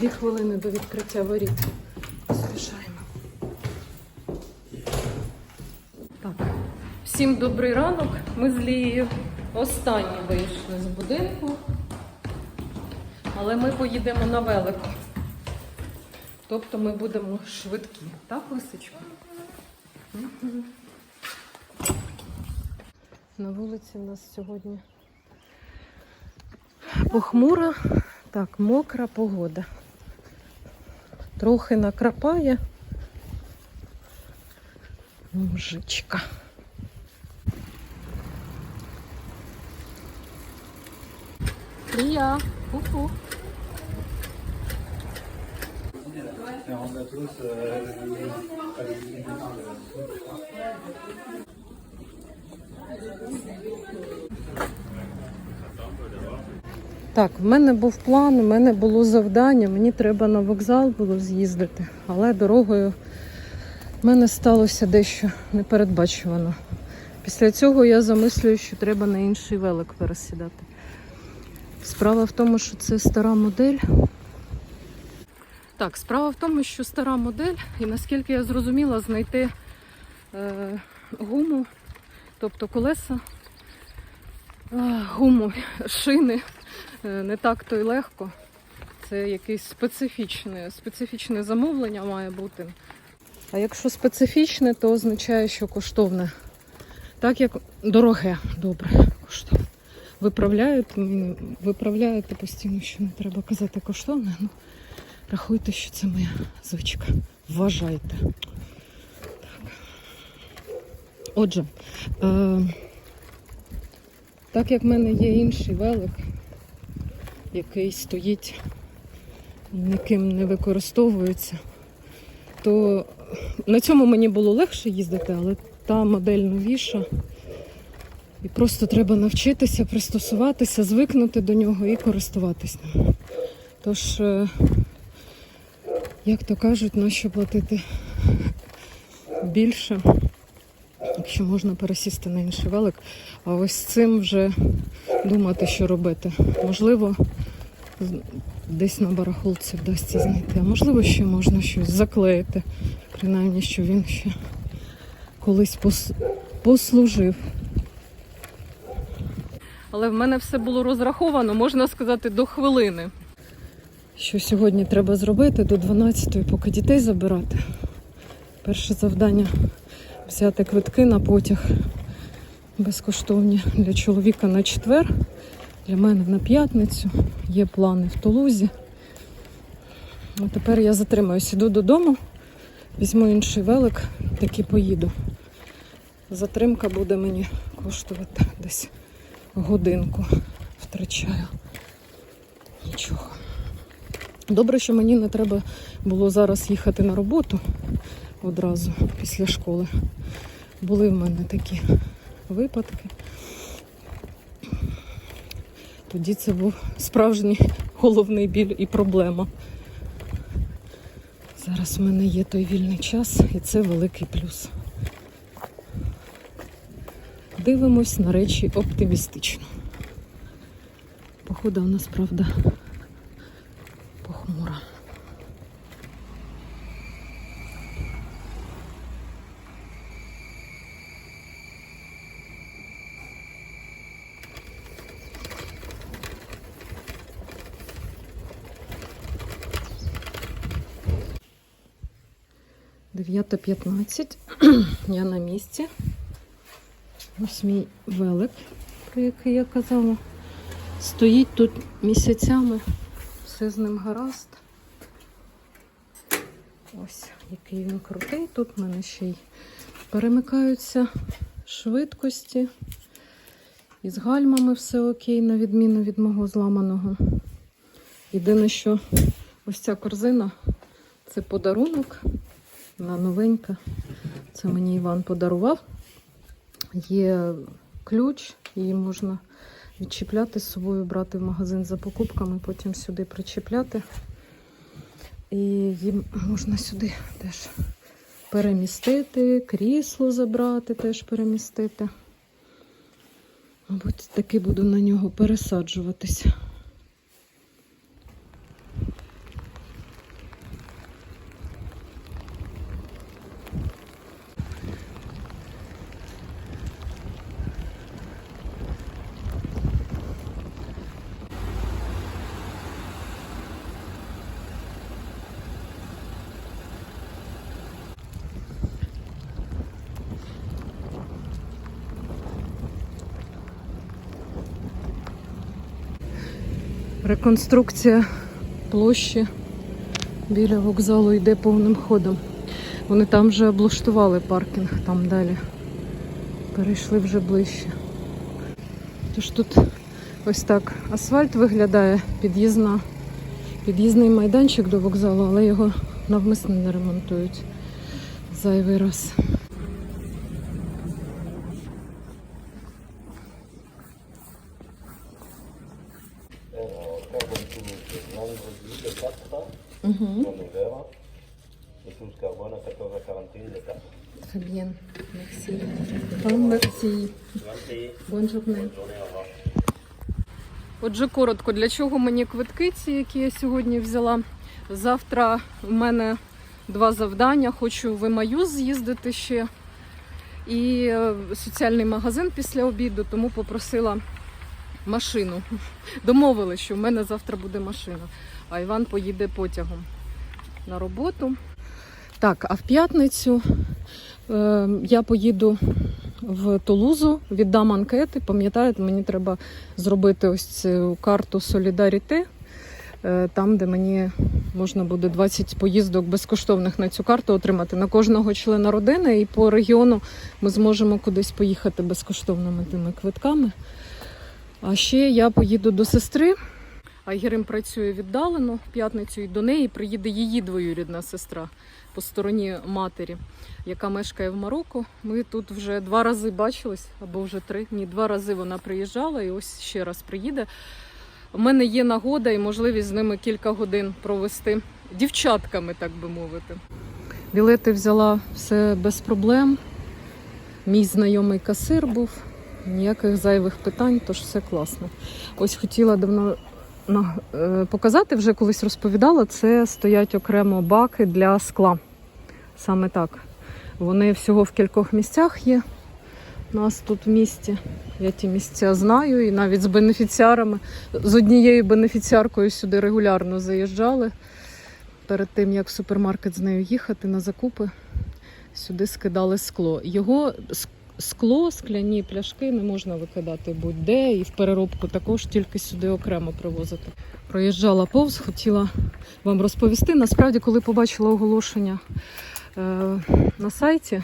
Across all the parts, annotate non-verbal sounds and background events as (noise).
Дві хвилини до відкриття воріт. Поспішаємо. Так. Всім добрий ранок. Ми з Лією останні вийшли з будинку. Але ми поїдемо на велику. Тобто ми будемо швидкі. Так, лисичко? На вулиці в нас сьогодні похмура, так, мокра погода. Трохи накрапає. Мужичка. Лія, ку-ку. Так, в мене був план, в мене було завдання, мені треба на вокзал було з'їздити, але дорогою в мене сталося дещо непередбачувано. Після цього я замислюю, що треба на інший велик пересідати. Справа в тому, що це стара модель. Так, справа в тому, що стара модель, і наскільки я зрозуміла, знайти е, гуму, тобто колеса, е, гуму, шини не так то й легко. Це якесь специфічне, специфічне замовлення має бути. А якщо специфічне, то означає, що коштовне. Так як дороге, добре, коштовне. Виправляють, виправляєте постійно, що не треба казати коштовне. Ну, рахуйте, що це моя звичка. Вважайте. Так. Отже, е, так як в мене є інший велик, який стоїть ніким не використовується, то на цьому мені було легше їздити, але та модель новіша. І просто треба навчитися, пристосуватися, звикнути до нього і користуватись ним. Тож, е, як то кажуть, на що платити більше, якщо можна пересісти на інший велик. А ось з цим вже думати, що робити. Можливо, десь на барахолці вдасться знайти, а можливо, ще можна щось заклеїти. Принаймні, що він ще колись пос- послужив. Але в мене все було розраховано, можна сказати, до хвилини. Що сьогодні треба зробити до 12-ї, поки дітей забирати. Перше завдання взяти квитки на потяг безкоштовні для чоловіка на четвер, для мене на п'ятницю. Є плани в Тулузі. А тепер я затримаюсь, іду додому, візьму інший велик, таки поїду. Затримка буде мені коштувати десь годинку. Втрачаю. Нічого. Добре, що мені не треба було зараз їхати на роботу одразу після школи. Були в мене такі випадки. Тоді це був справжній головний біль і проблема. Зараз в мене є той вільний час, і це великий плюс. Дивимось на речі оптимістично. Похода у нас, правда, Тобто 4.15 (clears throat) я на місці. Ось мій велик, про який я казала. Стоїть тут місяцями, все з ним гаразд. Ось, який він крутий. Тут в мене ще й перемикаються швидкості. І з гальмами все окей, на відміну від мого зламаного. Єдине, що ось ця корзина це подарунок. Вона новенька. Це мені Іван подарував. Є ключ, її можна відчіпляти з собою, брати в магазин за покупками, потім сюди причіпляти. І її можна сюди теж перемістити, крісло забрати, теж перемістити. Мабуть, таки буду на нього пересаджуватися. Реконструкція площі біля вокзалу йде повним ходом. Вони там вже облаштували паркінг, там далі. Перейшли вже ближче. Тож тут ось так асфальт виглядає, під'їзна, під'їзний майданчик до вокзалу, але його навмисно не ремонтують зайвий раз. Très bien. Merci. Bon, merci. Bonjour. Отже, коротко, для чого мені квитки ці, які я сьогодні взяла. Завтра в мене два завдання. Хочу в Емаю з'їздити ще. І е, соціальний магазин після обіду, тому попросила машину. (laughs) Домовилися, що в мене завтра буде машина, а Іван поїде потягом на роботу. Так, а в п'ятницю е, я поїду в Тулузу, віддам анкети. Пам'ятаєте, мені треба зробити ось цю карту Солідаріте, там, де мені можна буде 20 поїздок безкоштовних на цю карту отримати на кожного члена родини. І по регіону ми зможемо кудись поїхати безкоштовними тими квитками. А ще я поїду до сестри. Айгерим працює віддалено в п'ятницю і до неї приїде її двоюрідна сестра по стороні матері, яка мешкає в Марокко. Ми тут вже два рази бачились, або вже три. Ні, два рази вона приїжджала і ось ще раз приїде. У мене є нагода і можливість з ними кілька годин провести дівчатками, так би мовити. Білети взяла все без проблем. Мій знайомий касир був, ніяких зайвих питань, тож все класно. Ось хотіла давно е, показати, вже колись розповідала, це стоять окремо баки для скла. Саме так. Вони всього в кількох місцях є. У нас тут в місті. Я ті місця знаю, і навіть з бенефіціарами, з однією бенефіціаркою сюди регулярно заїжджали. Перед тим, як в супермаркет з нею їхати на закупи, сюди скидали скло. Його скло, скляні пляшки не можна викидати будь-де, і в переробку також тільки сюди окремо привозити. Проїжджала повз, хотіла вам розповісти. Насправді, коли побачила оголошення е, на сайті,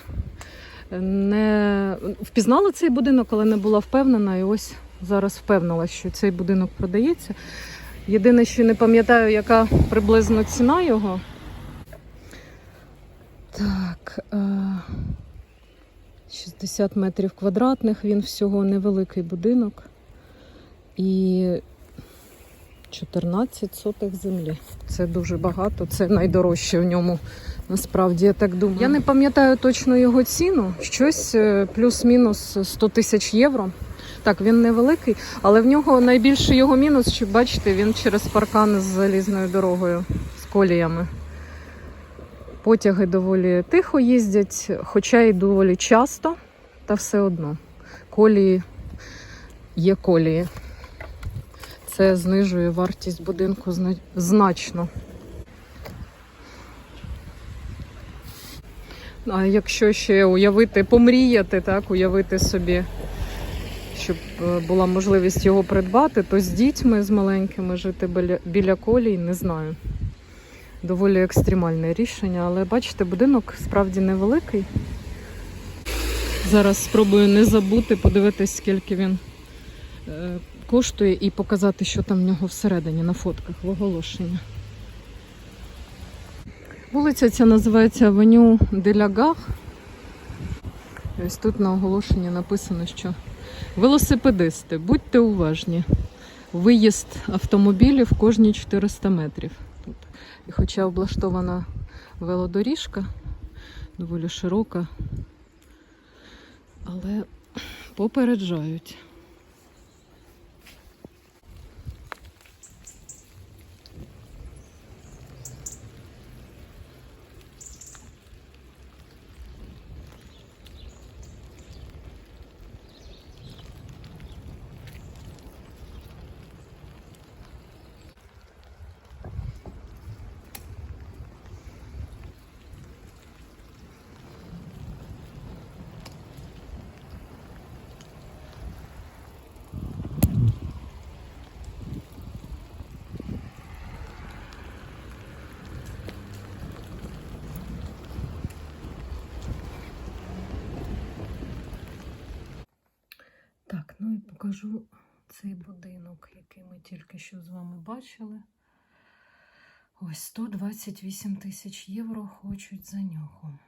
не впізнала цей будинок, але не була впевнена. І ось зараз впевнила, що цей будинок продається. Єдине, що не пам'ятаю, яка приблизно ціна його. Так. Е... 60 метрів квадратних, він всього невеликий будинок і 14 сотих землі. Це дуже багато, це найдорожче в ньому. Насправді, я так думаю. Я не пам'ятаю точно його ціну, щось е, плюс-мінус 100 тисяч євро. Так, він невеликий, але в нього найбільший його мінус, що бачите, він через паркан з залізною дорогою, з коліями. Потяги доволі тихо їздять, хоча й доволі часто, та все одно. Колії є колії. Це знижує вартість будинку значно. А якщо ще уявити, помріяти, так, уявити собі, щоб е, була можливість його придбати, то з дітьми з маленькими жити біля, біля колій, не знаю доволі екстремальне рішення, але бачите, будинок справді невеликий. Зараз спробую не забути, подивитись, скільки він е, коштує, і показати, що там в нього всередині на фотках в оголошенні. Вулиця ця називається Авеню Делягах. Ось тут на оголошенні написано, що велосипедисти, будьте уважні. Виїзд автомобілів кожні 400 метрів. І хоча облаштована велодоріжка, доволі широка, але попереджають. Покажу цей будинок, який ми тільки що з вами бачили. Ось 128 тисяч євро хочуть за нього.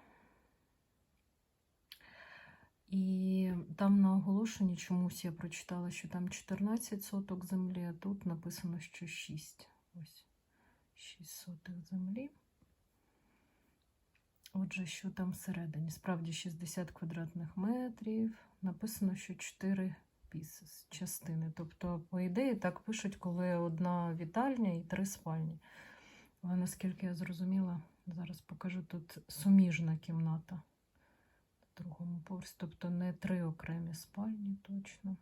І там на оголошенні чомусь я прочитала, що там 14 соток землі, а тут написано, що 6. Ось 6 сотих землі. Отже, що там всередині? Справді 60 квадратних метрів. Написано, що 4 pieces, частини. Тобто, по ідеї, так пишуть, коли одна вітальня і три спальні. Але наскільки я зрозуміла, зараз покажу тут суміжна кімната на другому поверсі. Тобто не три окремі спальні точно.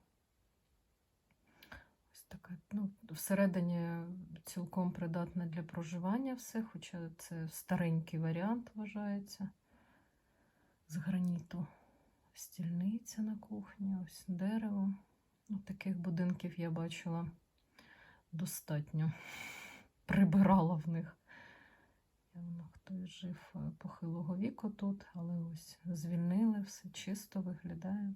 Ось така, ну, всередині цілком придатне для проживання все, хоча це старенький варіант вважається. З граніту стільниця на кухні, ось дерево. Ну, таких будинків я бачила достатньо. (laughs) Прибирала в них. Явно хтось жив е, похилого віку тут, але ось звільнили, все чисто виглядає.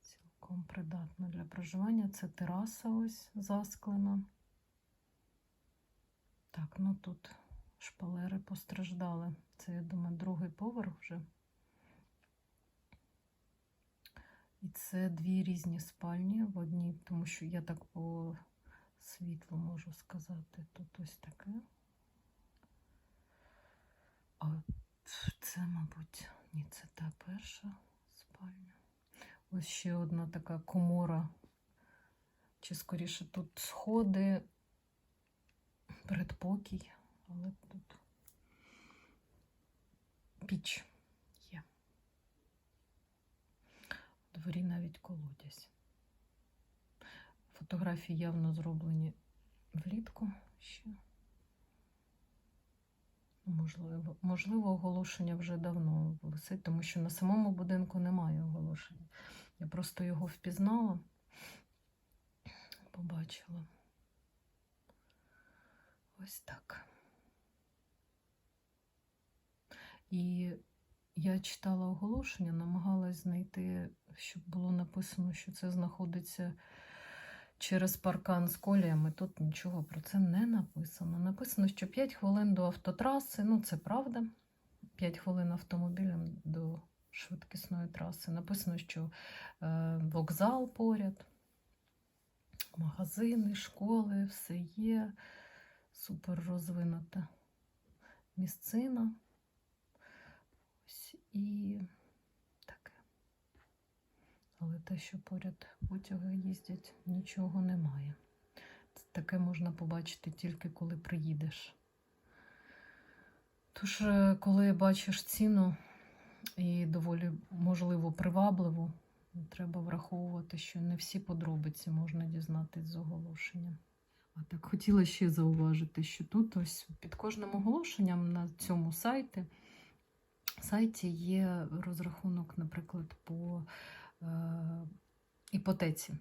Цілком придатно для проживання. Це тераса ось засклена. Так, ну тут шпалери постраждали. Це, я думаю, другий поверх вже. І це дві різні спальні в одній, тому що я так по світлу можу сказати. Тут ось таке. А це, мабуть, ні, це та перша спальня. Ось ще одна така комора. Чи скоріше тут сходи, передпокій, але тут піч є. У дворі навіть колодязь. Фотографії явно зроблені влітку ще. Можливо, можливо, оголошення вже давно висить, тому що на самому будинку немає оголошення. Я просто його впізнала, побачила. Ось так. І я читала оголошення, намагалась знайти, щоб було написано, що це знаходиться через паркан з коліями. Тут нічого про це не написано. Написано, що 5 хвилин до автотраси, ну це правда. 5 хвилин автомобілем до швидкісної траси. Написано, що е, вокзал поряд, магазини, школи, все є. Супер розвинута місцина. Ось і таке. Але те, що поряд потяги їздять, нічого немає. Таке можна побачити тільки коли приїдеш. Тож, е, коли бачиш ціну і доволі можливо привабливу, треба враховувати, що не всі подробиці можна дізнатись з оголошення. А так хотіла ще зауважити, що тут ось під кожним оголошенням на цьому сайті, сайті є розрахунок, наприклад, по е, іпотеці.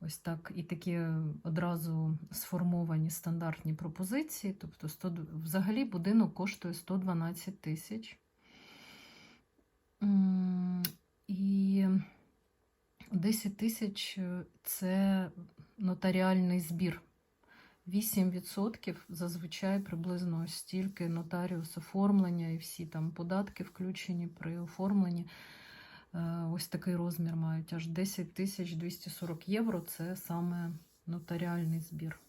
Ось так, і такі одразу сформовані стандартні пропозиції. Тобто, 100, взагалі будинок коштує 112 тисяч. І 10 тисяч це нотаріальний збір. 8% зазвичай приблизно ось стільки нотаріус оформлення і всі там податки включені при оформленні. Е, Ось такий розмір мають аж 10 тисяч 240 євро. Це саме нотаріальний збір.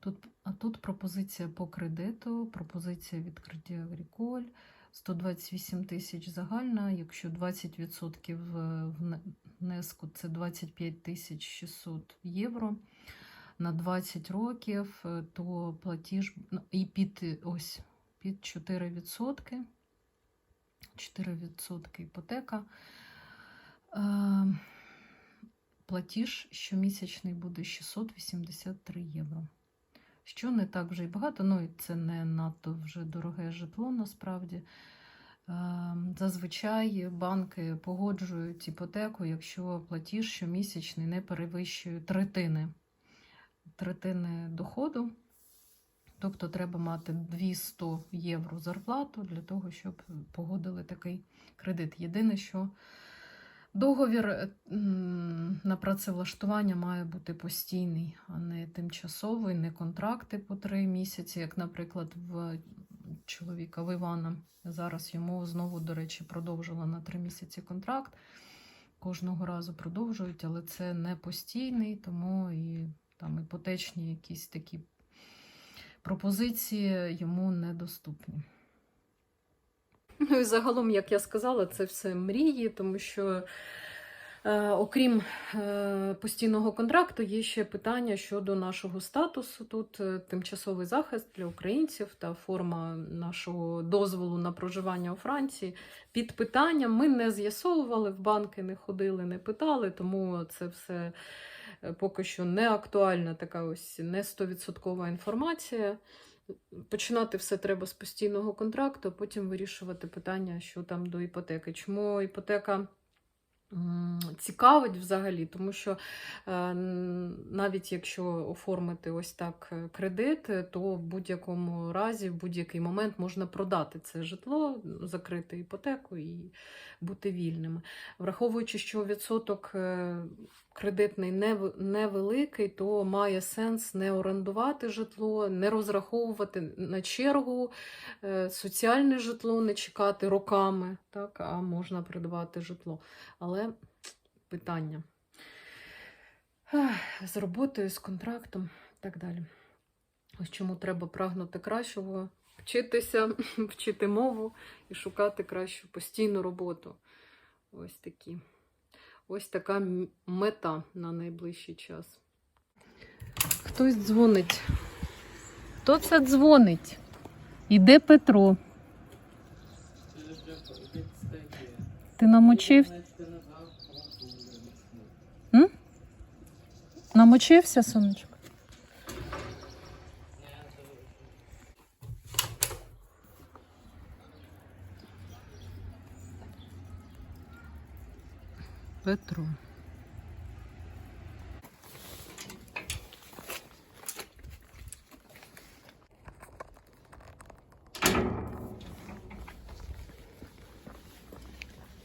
Тут, а тут пропозиція по кредиту, пропозиція від Credit Agricole, 128 тисяч загальна. Якщо 20% внеску це 25 тисяч 600 євро. На 20 років, е, то платіж ну, і під е, ось під 4%. 4% іпотека. Е, Платіж щомісячний буде 683 євро. Що не так вже й багато, ну і це не надто вже дороге житло насправді. Зазвичай банки погоджують іпотеку, якщо платіж щомісячний не перевищує третини, третини доходу. Тобто треба мати 200 євро зарплату для того, щоб погодили такий кредит. Єдине, що Договір на працевлаштування має бути постійний, а не тимчасовий, не контракти по три місяці, як, наприклад, в чоловіка в Івана. Зараз йому знову, до речі, продовжили на три місяці контракт. Кожного разу продовжують, але це не постійний, тому і там іпотечні якісь такі пропозиції йому недоступні. Ну і загалом, як я сказала, це все мрії, тому що. Е, окрім е, постійного контракту, є ще питання щодо нашого статусу. Тут е, тимчасовий захист для українців та форма нашого дозволу на проживання у Франції під питанням. Ми не з'ясовували в банки, не ходили, не питали, тому це все поки що не актуальна така ось не 100% інформація. Починати все треба з постійного контракту, потім вирішувати питання, що там до іпотеки. Чому іпотека цікавить взагалі? Тому що е, навіть якщо оформити ось так е, кредит, е, то в будь-якому разі, в будь-який момент можна продати це житло, закрити іпотеку і бути вільними. Враховуючи, що відсоток е, кредитний нев- невеликий, то має сенс не орендувати житло, не розраховувати на чергу е, соціальне житло, не чекати роками, так, а можна придбати житло. Але питання з роботою, з контрактом і так далі. Ось чому треба прагнути кращого, вчитися, (laughs) вчити мову і шукати кращу постійну роботу. Ось такі. Ось така мета на найближчий час. Хтось дзвонить. Хто це дзвонить? Іде Петро. Ти намочив? М? Намочився, сонечко? Петро.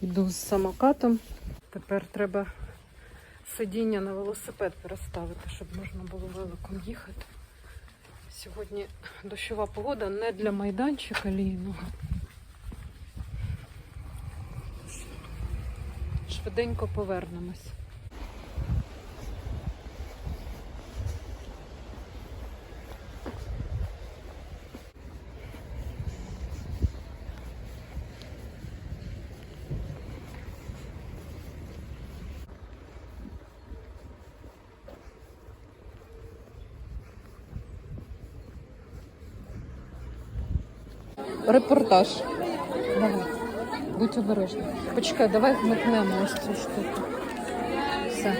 Йду з самокатом. Тепер треба сидіння на велосипед переставити, щоб можна було великом їхати. Сьогодні дощова погода не для майданчика лійного. Швиденько повернемось. Репортаж. Давай. Будь обережна. Почекай, давай вмикнемо ось цю штуку. Все.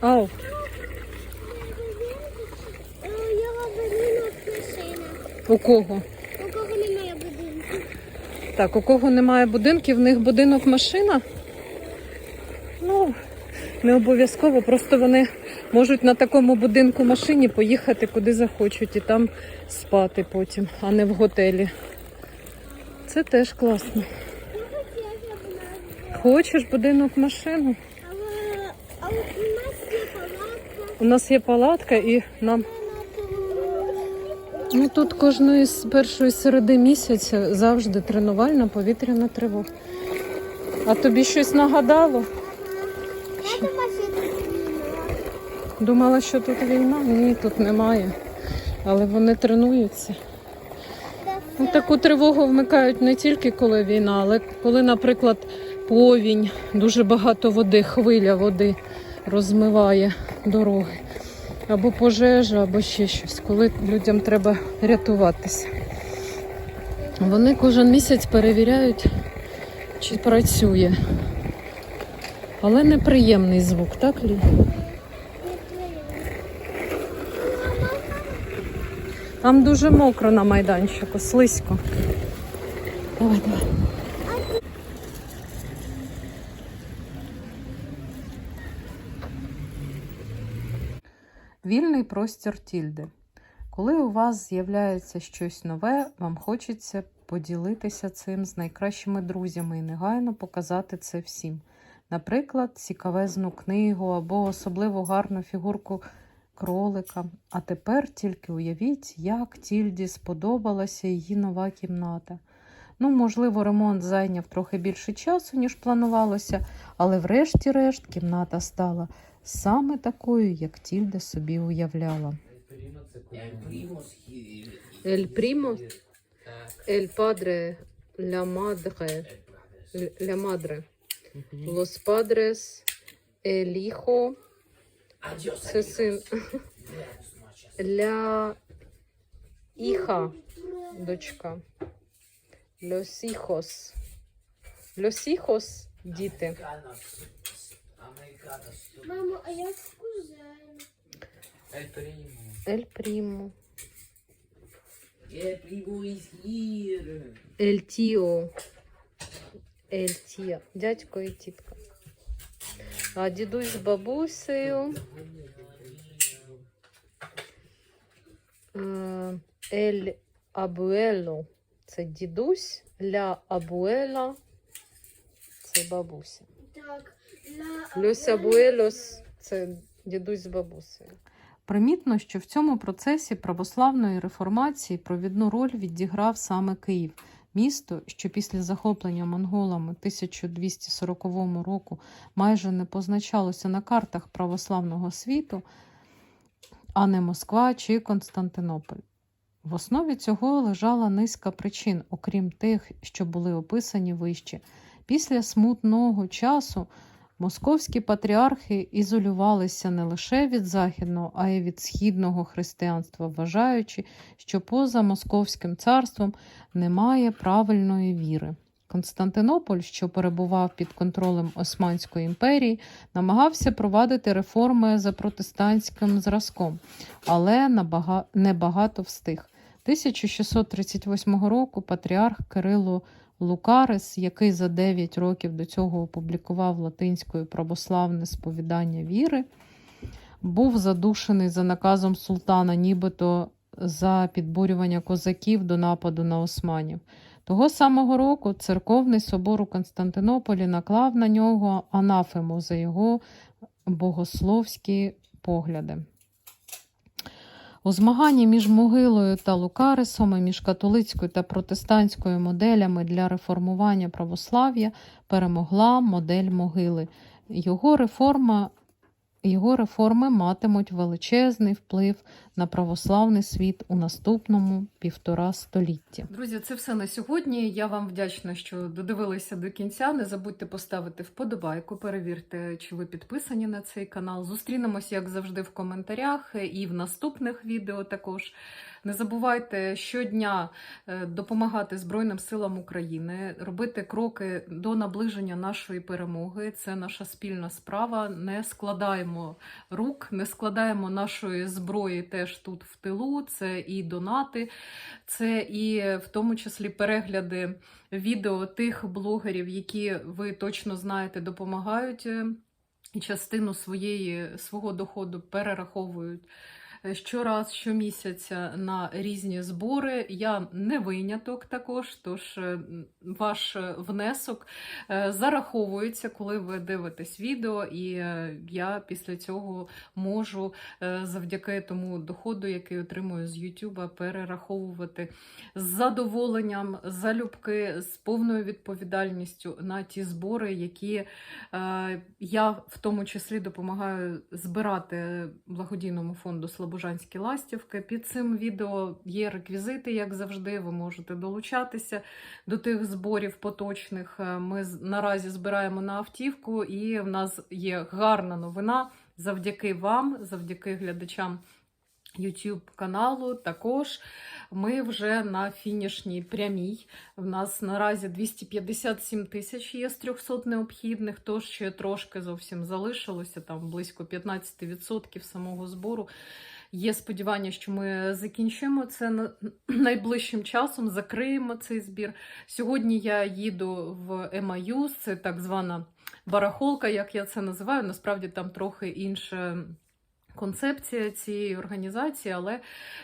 Ау, Е, Я будинок машина. у кого? У кого немає будинку? Так, у кого немає будинків, в них будинок машина. Ну, не обов'язково, просто вони можуть на такому будинку машині поїхати куди захочуть і там спати потім, а не в готелі. Це теж класно. Хочеш будинок машину? Але у нас є палатка. У нас є палатка і нам. Ну тут кожної з першої середи місяця завжди тренувальна повітряна тривога. А тобі щось нагадало? Я думаю, що тут війна. Думала, що тут війна? Ні, тут немає. Але вони тренуються. Ну, таку тривогу вмикають не тільки коли війна, але коли, наприклад, повінь, дуже багато води, хвиля води розмиває дороги. Або пожежа, або ще щось, коли людям треба рятуватися. Вони кожен місяць перевіряють, чи працює. Але неприємний звук, так, Лі? Там дуже мокро на майданчику, слизько. Давай, давай. Вільний простір тільди. Коли у вас з'являється щось нове, вам хочеться поділитися цим з найкращими друзями і негайно показати це всім. Наприклад, цікавезну книгу або особливо гарну фігурку кролика. А тепер тільки уявіть, як тільді сподобалася її нова кімната. Ну, можливо, ремонт зайняв трохи більше часу, ніж планувалося, але врешті-решт кімната стала саме такою, як Тільда собі уявляла. La madre, El padre. la madre, los padres, el hijo, Adiós. це син, la hija, дочка, los hijos, діти. Мамо, а як кузен? El primo. El primo, El primo is here. el tío, el tía, дядько і тітка. А дідусь з бабусею, е, el abuelo, це дідусь, ля абуела, це бабуся. Так, ла Los – це дідусь з бабусею. Примітно, що в цьому процесі православної реформації провідну роль відіграв саме Київ, місто, що після захоплення монголами 1240 року майже не позначалося на картах православного світу, а не Москва чи Константинополь. В основі цього лежала низка причин, окрім тих, що були описані вище. Після смутного часу Московські патріархи ізолювалися не лише від західного, а й від східного християнства, вважаючи, що поза Московським царством немає правильної віри. Константинополь, що перебував під контролем Османської імперії, намагався провадити реформи за протестантським зразком, але небагато встиг. 1638 року патріарх Кирило Лукарес, який за 9 років до цього опублікував латинською православне сповідання віри, був задушений за наказом султана, нібито за підбурювання козаків до нападу на османів. Того самого року церковний собор у Константинополі наклав на нього анафему за його богословські погляди. У змаганні між могилою та Лукарисом між католицькою та протестантською моделями для реформування православ'я перемогла модель могили. Його реформа. Його реформи матимуть величезний вплив на православний світ у наступному півтора столітті. Друзі, це все на сьогодні. Я вам вдячна, що додивилися до кінця. Не забудьте поставити вподобайку, перевірте, чи ви підписані на цей канал. Зустрінемось, як завжди, в коментарях і в наступних відео також. Не забувайте щодня е, допомагати Збройним силам України, робити кроки до наближення нашої перемоги. Це наша спільна справа. Не складаємо рук, не складаємо нашої зброї теж тут в тилу. Це і донати, це і в тому числі перегляди відео тих блогерів, які ви точно знаєте, допомагають е, і частину своєї свого доходу перераховують е, щораз, щомісяця на різні збори. Я не виняток також, тож е, ваш е, внесок е, зараховується, коли ви дивитесь відео, і е, я після цього можу е, завдяки тому доходу, який отримую з YouTube, перераховувати з задоволенням, залюбки, з повною відповідальністю на ті збори, які е, я в тому числі допомагаю збирати благодійному фонду Слобожанські ластівки. Під цим відео є реквізити, як завжди. Ви можете долучатися до тих зборів поточних. Е, Ми наразі збираємо на автівку, і в нас є гарна новина завдяки вам, завдяки глядачам. YouTube каналу також ми вже на фінішній прямій. В нас наразі 257 тисяч є з 300 необхідних, тож ще трошки зовсім залишилося, там близько 15% самого збору. Є сподівання, що ми закінчимо це (clears throat) найближчим часом, закриємо цей збір. Сьогодні я їду в Емаюс, це так звана барахолка, як я це називаю. Насправді там трохи інше концепція цієї організації, але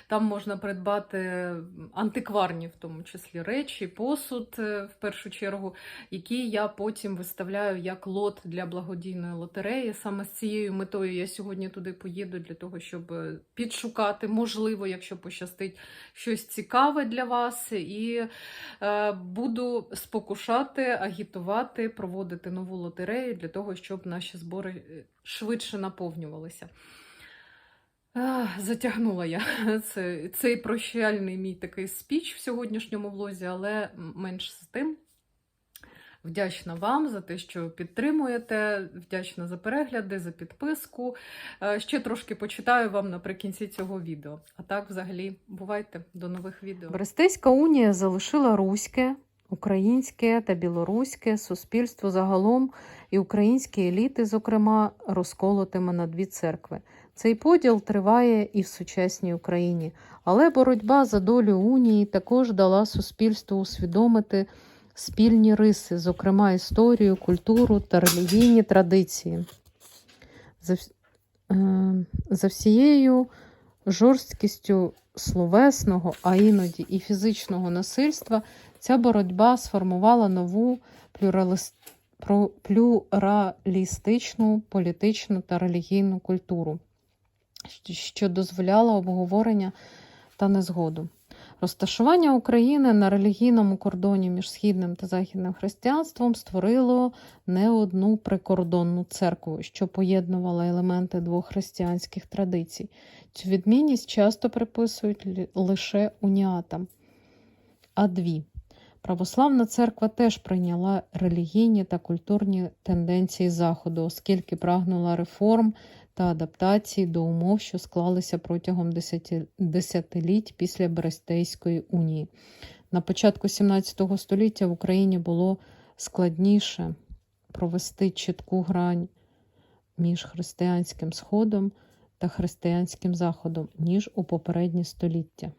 там можна придбати антикварні, в тому числі речі, посуд е, в першу чергу, які я потім виставляю як лот для благодійної лотереї. Саме з цією метою я сьогодні туди поїду для того, щоб е, підшукати, можливо, якщо пощастить, щось цікаве для вас, і е, буду спокушати, агітувати, проводити нову лотерею для того, щоб наші збори е, швидше наповнювалися. Затягнула я (laughs) це, цей прощальний мій такий спіч в сьогоднішньому влозі, але менш з тим. Вдячна вам за те, що підтримуєте. Вдячна за перегляди, за підписку. Е, Ще трошки почитаю вам наприкінці цього відео. А так, взагалі, бувайте до нових відео. Берестейська унія залишила руське, українське та білоруське суспільство загалом і українські еліти, зокрема, розколотими на дві церкви. Цей поділ триває і в сучасній Україні, але боротьба за долю унії також дала суспільству усвідомити спільні риси, зокрема історію, культуру та релігійні традиції. За, е, за всією жорсткістю словесного, а іноді і фізичного насильства, ця боротьба сформувала нову плюралис- про- плюралістичну політичну та релігійну культуру, що- дозволяло обговорення та незгоду. Розташування України на релігійному кордоні між східним та західним християнством створило не одну прикордонну церкву, що поєднувала елементи двох християнських традицій. Цю відмінність часто приписують лише уніатам, а дві. Православна церква теж прийняла релігійні та культурні тенденції Заходу, оскільки прагнула реформ та адаптації до умов, що склалися протягом десятиліть після Берестейської унії. На початку XVII століття в Україні було складніше провести чітку грань між християнським сходом та християнським заходом, ніж у попередні століття.